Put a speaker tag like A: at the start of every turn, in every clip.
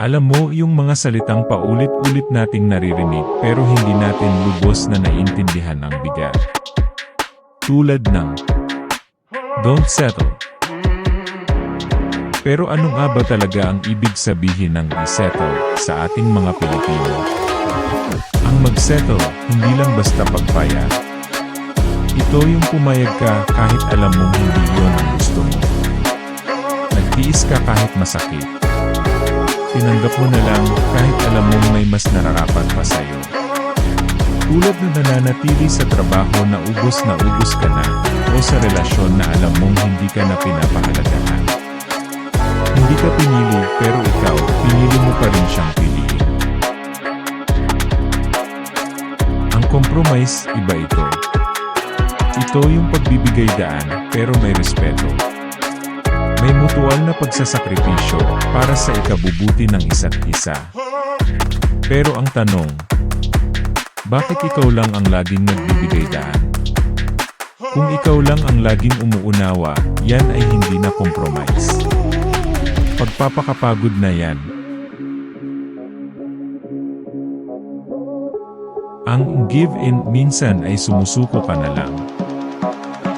A: Alam mo yung mga salitang paulit-ulit nating naririnig pero hindi natin lubos na naiintindihan ang bigat. Tulad ng Don't settle. Pero ano nga ba talaga ang ibig sabihin ng i-settle sa ating mga Pilipino? Ang mag-settle, hindi lang basta pagpaya. Ito yung pumayag ka kahit alam mong hindi yon ang gusto mo. Nagtiis ka kahit masakit. Tinanggap mo na lang kahit alam mong may mas nararapat pa sa'yo. Tulad na nananatili sa trabaho na ubos na ubos ka na o sa relasyon na alam mong hindi ka na pinapahalagahan. Hindi ka pinili pero ikaw, pinili mo pa rin siyang piliin. Ang compromise, iba ito. Ito yung pagbibigay daan pero may respeto. May mutual na pagsasakripisyo para sa ikabubuti ng isa't isa. Pero ang tanong, bakit ikaw lang ang laging nagbibigay daan? Kung ikaw lang ang laging umuunawa, yan ay hindi na compromise. Pagpapakapagod na yan. Ang give-in minsan ay sumusuko ka na lang.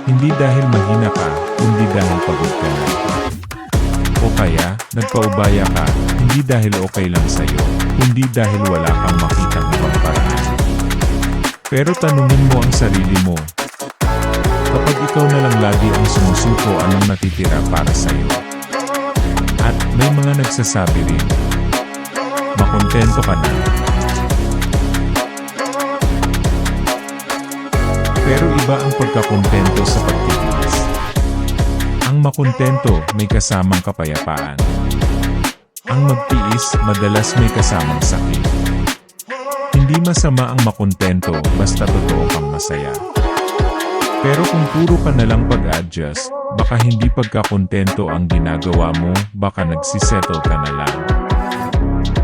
A: Hindi dahil mahina ka, kundi dahil pagod ka na. O kaya, nagpaubaya ka, hindi dahil okay lang sa'yo, kundi dahil wala kang makitang ibang paraan. Pero tanungin mo ang sarili mo. Kapag ikaw na lang lagi ang sumusuko anong natitira para sa'yo. At may mga nagsasabi rin, makontento ka na. Pero iba ang pagkakontento sa pagtitiis. Ang makontento may kasamang kapayapaan. Ang magtiis madalas may kasamang sakit. Hindi masama ang makontento basta totoo kang masaya. Pero kung puro ka na lang pag-adjust, baka hindi pagkakontento ang ginagawa mo, baka nagsisettle ka na lang.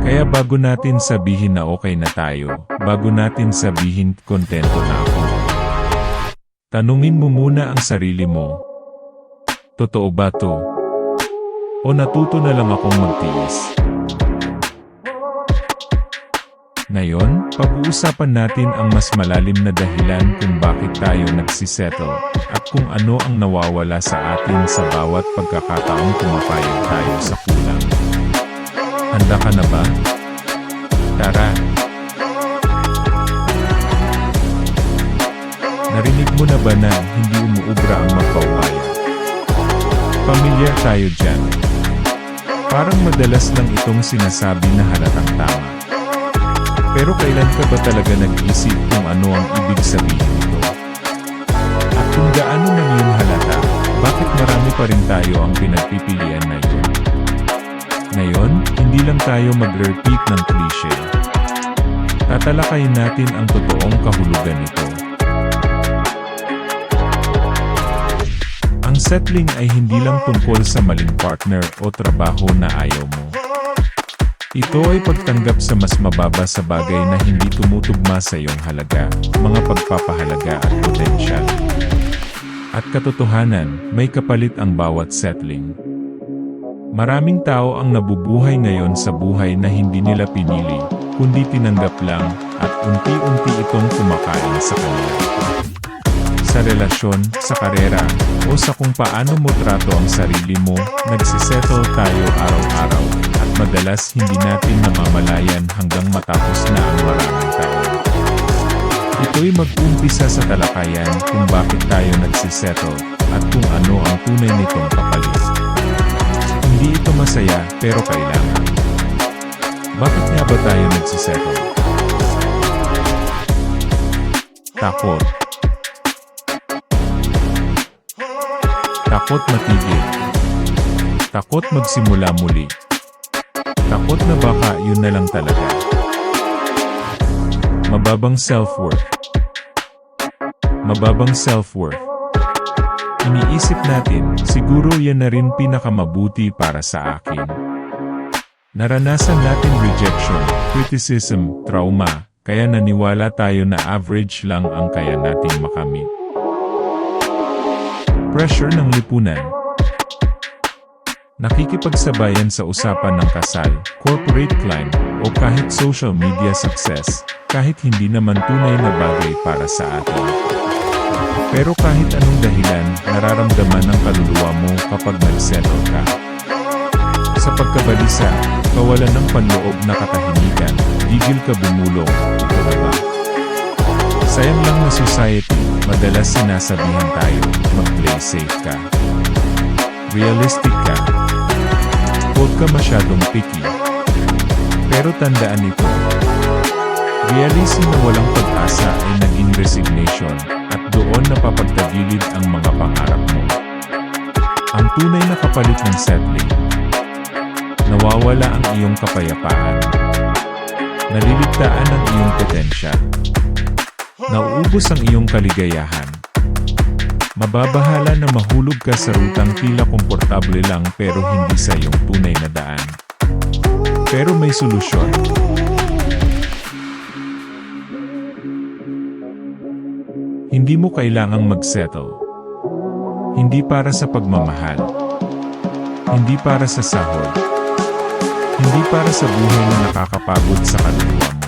A: Kaya bago natin sabihin na okay na tayo, bago natin sabihin kontento na ako. Tanungin mo muna ang sarili mo. Totoo ba to? O natuto na lang akong magtiis? Ngayon, pag-uusapan natin ang mas malalim na dahilan kung bakit tayo nagsisettle at kung ano ang nawawala sa atin sa bawat pagkakataong pumapayag tayo sa kulang. Handa ka na ba? Tara! Narinig mo na ba na hindi umuubra ang magpaubaya? Pamilyar tayo dyan. Parang madalas lang itong sinasabi na halatang tama. Pero kailan ka ba talaga nag-isip kung ano ang ibig sabihin nito? At kung gaano man yun halata, bakit marami pa rin tayo ang pinagpipilian na yun? Ngayon, hindi lang tayo mag-repeat ng cliche. Tatalakayin natin ang totoong kahulugan nito. Settling ay hindi lang tungkol sa maling partner o trabaho na ayaw mo. Ito ay pagtanggap sa mas mababa sa bagay na hindi tumutugma sa iyong halaga, mga pagpapahalaga at potensyal. At katotohanan, may kapalit ang bawat settling. Maraming tao ang nabubuhay ngayon sa buhay na hindi nila pinili, kundi tinanggap lang, at unti-unti itong kumakain sa kanila. Sa relasyon, sa karera, o sa kung paano mo trato ang sarili mo, nagsisettle tayo araw-araw, at madalas hindi natin namamalayan hanggang matapos na ang maraming taon. Ito'y mag-umpisa sa talakayan kung bakit tayo nagsisettle, at kung ano ang tunay nitong kapalit. Hindi ito masaya, pero kailangan. Bakit nga ba tayo nagsisettle? Takot. Takot matigil. Takot magsimula muli. Takot na baka yun na lang talaga. Mababang self-worth. Mababang self-worth. Iniisip natin, siguro yan na rin pinakamabuti para sa akin. Naranasan natin rejection, criticism, trauma, kaya naniwala tayo na average lang ang kaya nating makamit. Pressure ng lipunan. Nakikipagsabayan sa usapan ng kasal, corporate climb, o kahit social media success, kahit hindi naman tunay na bagay para sa atin. Pero kahit anong dahilan, nararamdaman ng kaluluwa mo kapag nagsettle ka. Sa pagkabalisa, kawalan ng panloob na katahimikan, gigil ka bumulong, ito ba? Sayang lang na society, madalas sinasabihan tayo, safe ka. Realistic ka. Huwag ka masyadong picky. Pero tandaan ito. Realism na walang pag-asa ay naging resignation at doon napapagtagilid ang mga pangarap mo. Ang tunay na kapalit ng settling. Nawawala ang iyong kapayapaan. Naliligtaan ang iyong potensya. Nauubos ang iyong kaligayahan. Mababahala na mahulog ka sa rutang tila komportable lang pero hindi sa iyong tunay na daan. Pero may solusyon. Hindi mo kailangang mag-settle. Hindi para sa pagmamahal. Hindi para sa sahod. Hindi para sa buhay na nakakapagod sa kaluluwa mo.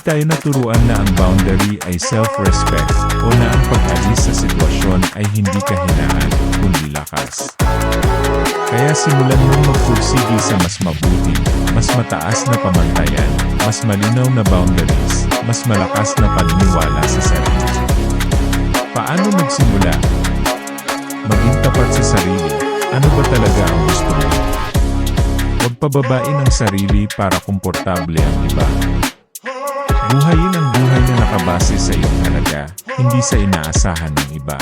A: Tayo naturuan na ang boundary ay self-respect o na ang pag-alis sa sitwasyon ay hindi kahinaan, kundi lakas. Kaya simulan mong magpursigi sa mas mabuti, mas mataas na pamantayan, mas malinaw na boundaries, mas malakas na paniniwala sa sarili. Paano magsimula? Maging tapat sa sarili. Ano ba talaga ang gusto mo? Huwag pababain ang sarili para komportable ang iba. Buhayin ang buhay na nakabase sa iyong halaga, hindi sa inaasahan ng iba.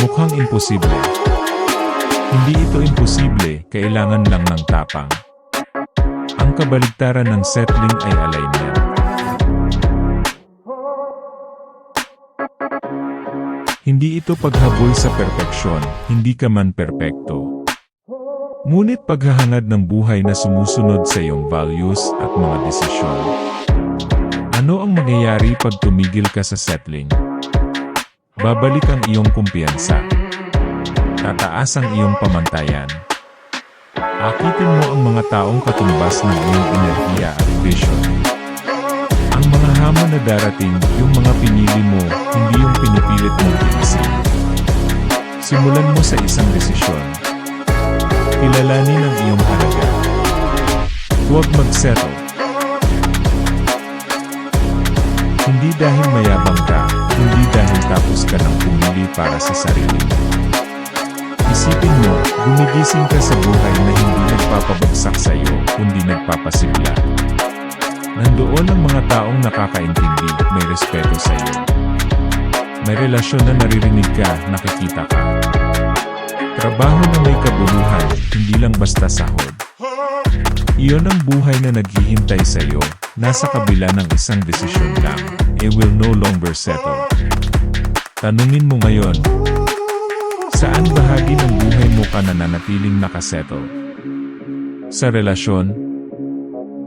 A: Mukhang imposible. Hindi ito imposible, kailangan lang ng tapang. Ang kabaligtaran ng settling ay alignment. Hindi ito paghabol sa perpeksyon, hindi ka man perpekto. Ngunit paghahangad ng buhay na sumusunod sa iyong values at mga desisyon. Ano ang mangyayari pag tumigil ka sa settling? Babalik ang iyong kumpiyansa. Tataas ang iyong pamantayan. Akitin mo ang mga taong katumbas ng iyong enerhiya at vision. Ang mga hamon na darating, yung mga pinili mo, hindi yung pinipilit mong tilisin. Simulan mo sa isang desisyon. Kilalanin ang iyong halaga. Huwag mag-settle. Hindi dahil mayabang ka, hindi dahil tapos ka ng pumili para sa sarili. Isipin mo, gumigising ka sa buhay na hindi nagpapabagsak sa iyo, kundi nagpapasigla. Nandoon ang mga taong nakakaintindi, may respeto sa iyo. May relasyon na naririnig ka, nakikita ka. Trabaho na may kabuluhan, hindi lang basta sahod. Iyon ang buhay na naghihintay sa iyo, nasa kabila ng isang desisyon lang. It will no longer settle. Tanungin mo ngayon, saan bahagi ng buhay mo ka nananatiling nakasettle? Sa relasyon?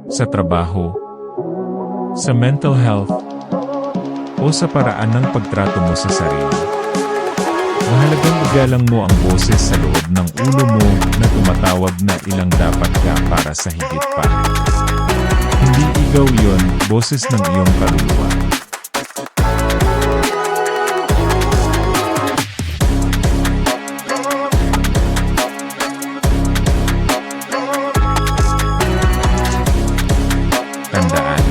A: Sa trabaho? Sa mental health? O sa paraan ng pagtrato mo sa sarili? Mahalagang igalang mo ang boses sa loob ng ulo mo na tumatawag na ilang dapat ka para sa higit pa. Ikaw yon, boses ng iyong kaluluwa. Tandaan.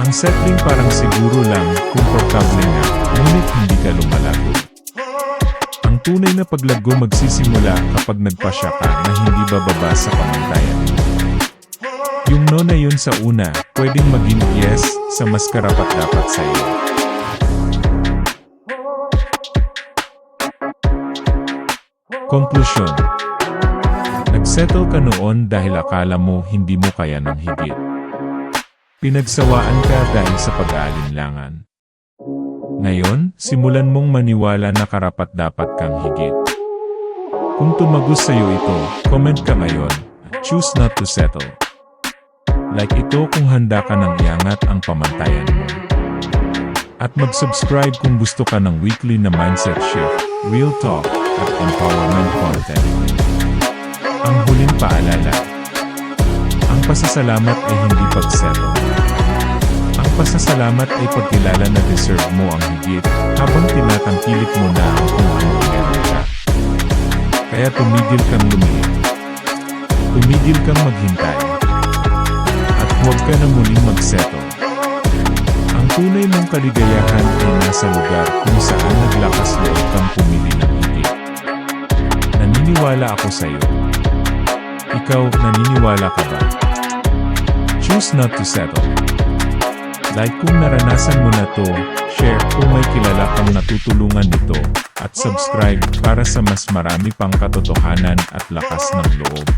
A: Ang settling parang siguro lang, komportable na, ngunit hindi ka lumalago. Ang tunay na paglago magsisimula kapag nagpasya ka na hindi bababa sa pamantayan. Yung no na yun sa una, pwedeng maging yes sa mas karapat-dapat sa iyo. Konklusyon Nagsettle ka noon dahil akala mo hindi mo kaya ng higit. Pinagsawaan ka dahil sa pag-aalinlangan. Ngayon, simulan mong maniwala na karapat-dapat kang higit. Kung tumagos sa'yo ito, comment ka ngayon, choose not to settle. Like ito kung handa ka ng iangat ang pamantayan mo. At mag-subscribe kung gusto ka ng weekly na mindset shift, real talk, at empowerment content. Ang huling paalala. Ang pasasalamat ay hindi pagsettle. Ang pasasalamat ay pagkilala na deserve mo ang higit habang tinatangkilik mo na ang kung ano meron ka. Kaya tumigil kang lumiit. Tumigil kang maghintay. Huwag ka na muling magsettle. Ang tunay mong kaligayahan ay nasa lugar kung saan naglakas loob kang pumili ng higit. Naniniwala ako sa iyo. Ikaw, naniniwala ka ba? Choose not to settle. Like kung naranasan mo na to, share kung may kilala kang natutulungan nito, at subscribe para sa mas marami pang katotohanan at lakas ng loob.